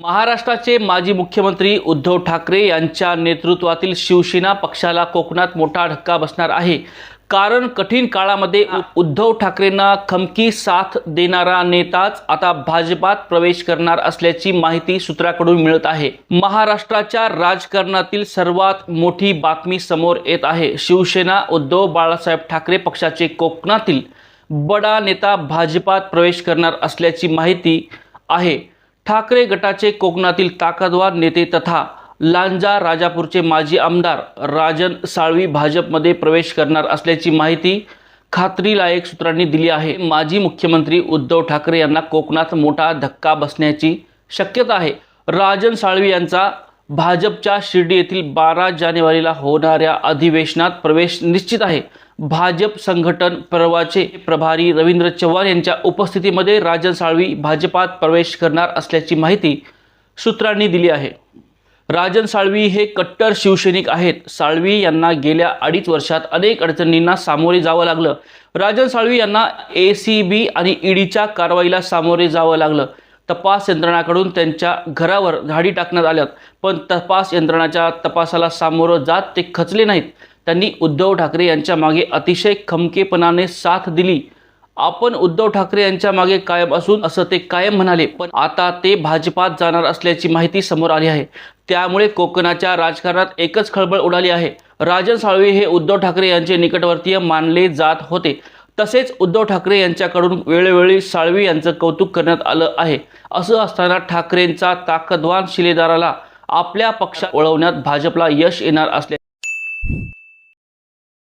महाराष्ट्राचे माजी मुख्यमंत्री उद्धव ठाकरे यांच्या नेतृत्वातील शिवसेना पक्षाला कोकणात मोठा धक्का बसणार आहे. कारण कठीण काळामध्ये उद्धव ठाकरेंना खमकी साथ देणारा नेताच आता भाजपात प्रवेश करणार असल्याची माहिती सूत्राकडून मिळत आहे. महाराष्ट्राच्या राजकारणातील सर्वात मोठी बातमी समोर येत आहे. शिवसेना उद्धव बाळासाहेब ठाकरे पक्षाचे कोकणातील बडा नेता भाजपात प्रवेश करणार असल्याची माहिती आहे. ठाकरे गटाचे कोकणातील ताकदवार नेते तथा लांजा राजापूरचे माजी आमदार राजन साळवी भाजपमध्ये प्रवेश करणार असल्याची माहिती खात्रीलायक सूत्रांनी दिली आहे. माजी मुख्यमंत्री उद्धव ठाकरे यांना कोकणात मोठा धक्का बसण्याची शक्यता आहे. राजन साळवी यांचा भाजपच्या शिर्डी येथील बारा जानेवारीला होणाऱ्या अधिवेशनात प्रवेश निश्चित आहे. भाजप संघटन पर्वाचे प्रभारी रवींद्र चव्हाण यांच्या उपस्थितीमध्ये राजन साळवी भाजपात प्रवेश करणार असल्याची माहिती सूत्रांनी दिली आहे. राजन साळवी हे कट्टर शिवसैनिक आहेत. साळवी यांना गेल्या अडीच वर्षात अनेक अडचणींना सामोरे जावं लागलं. राजन साळवी यांना ए सी बी आणि ईडीच्या कारवाईला सामोरे जावं लागलं. तपास यंत्रणाकडून त्यांच्या घरावर धाडी टाकण्यात आल्यात. पण तपास यंत्रणाच्या तपासाला सामोरं जात ते खचले नाहीत. त्यांनी उद्धव ठाकरे यांच्या मागे अतिशय खमकेपणाने साथ दिली. आपण उद्धव ठाकरे यांच्या मागे कायम असून असं ते कायम म्हणाले पण आता ते भाजपात जाणार असल्याची माहिती समोर आली आहे. त्यामुळे कोकणाच्या राजकारणात एकच खळबळ उडाली आहे. राजन साळवे हे उद्धव ठाकरे यांचे निकटवर्तीय मानले जात होते. तसेच उद्धव ठाकरे यांच्याकडून वेळोवेळी साळवी यांचं कौतुक करण्यात आलं आहे. असं असताना ठाकरेंचा ताकदवान शिलेदाराला आपल्या पक्षात वळवण्यात भाजपला यश येणार असले